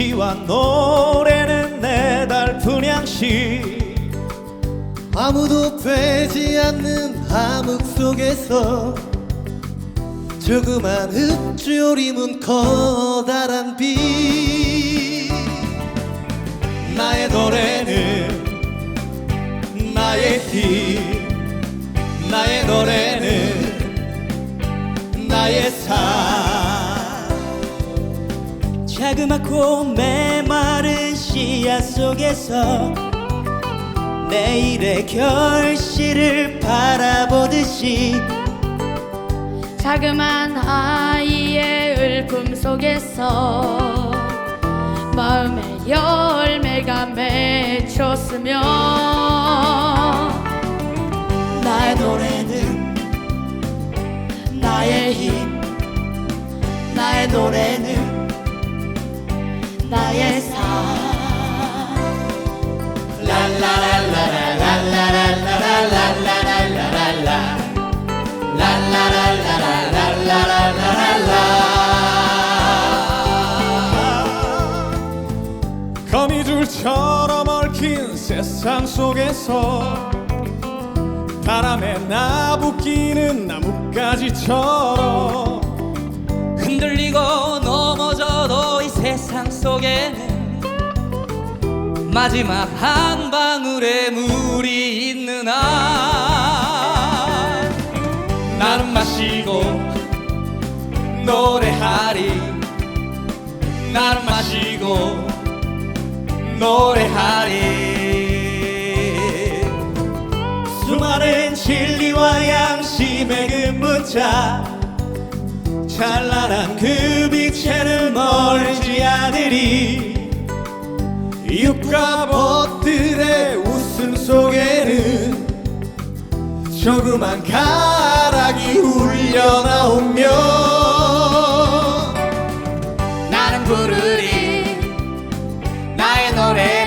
시와 노래는 내 달픈 양식. 아무도 빼지 않는 암흑 속에서 조그만 흙조림은 커다란 빛. 나의 노래는 나의 힘. 나의 노래는 나의 삶 자그맣고 메마른 씨앗 속에서 내일의 결실을 바라보듯이 자그만 아이의 울품 속에서 마음의 열매가 맺혔으며 나의 노래는 나의 힘 나의 노래는 나의 삶 거미줄처럼 얽힌 세상 속에서 바람에 나부끼는 나뭇가지처럼 흔들리고 마지막 한 방울의 물이 있는 한 나는 마시고 노래하리. 나는 마시고 노래하리. 수많은 진리와 양심의 그 문자. 찬란한 그 빛에는 멀지 않으리 이웃과 벗들의 웃음 속에는 조그만 가락이 울려 나오며 나는 부르리 나의 노래